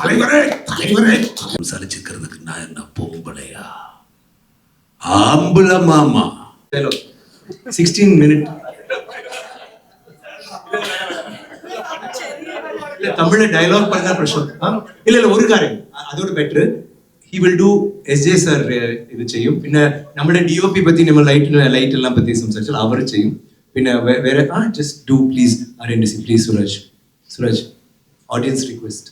தலைவரே தலைவரே சலிச்சுக்கிறதுக்கு நான் என்ன பொம்பளையா ஆம்பளை மாமா dialogue. 16 minute இல்ல தமிழ்ல டயலாக் பண்ணா பிரஷர் இல்ல இல்ல ஒரு காரியம் அ- அதோட better he will do SJ sir இது ചെയ്യും പിന്നെ നമ്മുടെ ഡിഒപി പറ്റി നമ്മൾ ലൈറ്റ് ലൈറ്റ് എല്ലാം പറ്റി സംസാരിച്ചാൽ അവർ ചെയ്യും പിന്നെ വേ- വേറെ ആ just do please ആര്യൻസി please Suraj Suraj audience request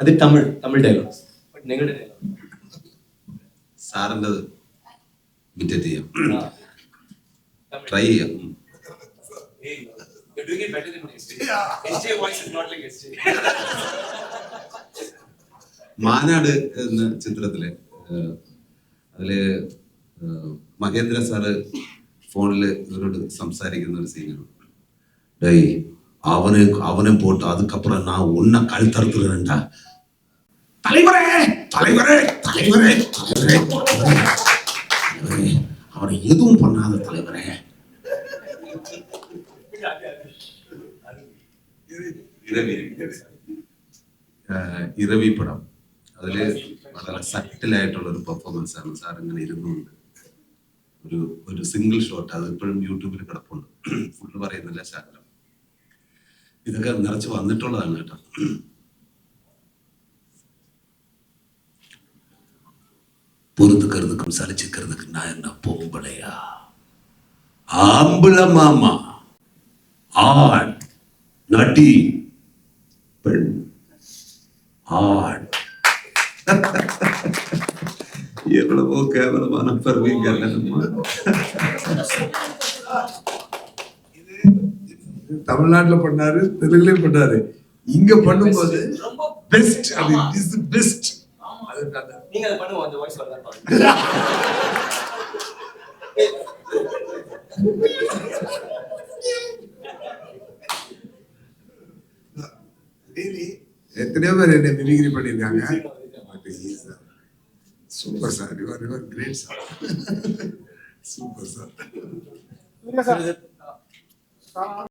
അത് തമിഴ് തമിഴ് ഡയലോഗ്സ് നിങ്ങളുടെ ഡയലോഗ് സാറിന്റെ ഇമിറ്റേറ്റ് ചെയ്യാം ട്രൈ ചെയ്യാം ഉം. You're doing it better than SJ. SJ voice is not like SJ. Maanaadu എന്ന ചിത്രത്തിൽ അതിൽ മഹേന്ദ്ര സാറ് ഫോണിൽ ഇവരോട് സംസാരിക്കുന്ന ഒരു സീനാണ് டேய் அவனு அவனை போட்டு அதுக்கப்புறம் நான் உன்னை கழுத்தறுத்துறேன்டா தலைவரே தலைவரே தலைவரே தலைவரே தலைவரே தலைவரே, அவனை எதுவும் பண்ணாத தலைவரே இரவி ഏഹ് ഇരവി പടം അതില് വളരെ സട്ടിലായിട്ടുള്ള ഒരു പെർഫോമൻസ് ആണ് സാർ ഇങ്ങനെ ഇരുന്നുകൊണ്ട് ഒരു ഒരു സിംഗിൾ ഷോട്ട് അത് ഇപ്പോഴും യൂട്യൂബിൽ കിടപ്പുണ്ട് ഫുള്ള് പറയുന്നില്ല ശാകലം ഇതൊക്കെ നിറച്ച് വന്നിട്ടുള്ളതാണ് കേട്ടോ பொறுத்துக்கிறதுக்கும் சலிச்சுக்கிறதுக்கு நான் என்ன பொம்பளையா ஆம்பளை மாமா ஆண் நடி பெண் ஆண் எவ்வளவோ கேவலமான பருவீங்க தமிழ்நாட்டுல பண்ணாரு தெலுங்குலயும் பண்ணாரு. இங்க பண்ணும்போது பெஸ்ட் அது இஸ் பெஸ்ட் நீங்க அதை பண்ணுங்க அந்த வாய்ஸ் வரலாம் எத்தனையோ பேர் என்னை மிமிக்ரி பண்ணியிருக்காங்க. Super sir your your great sir super sir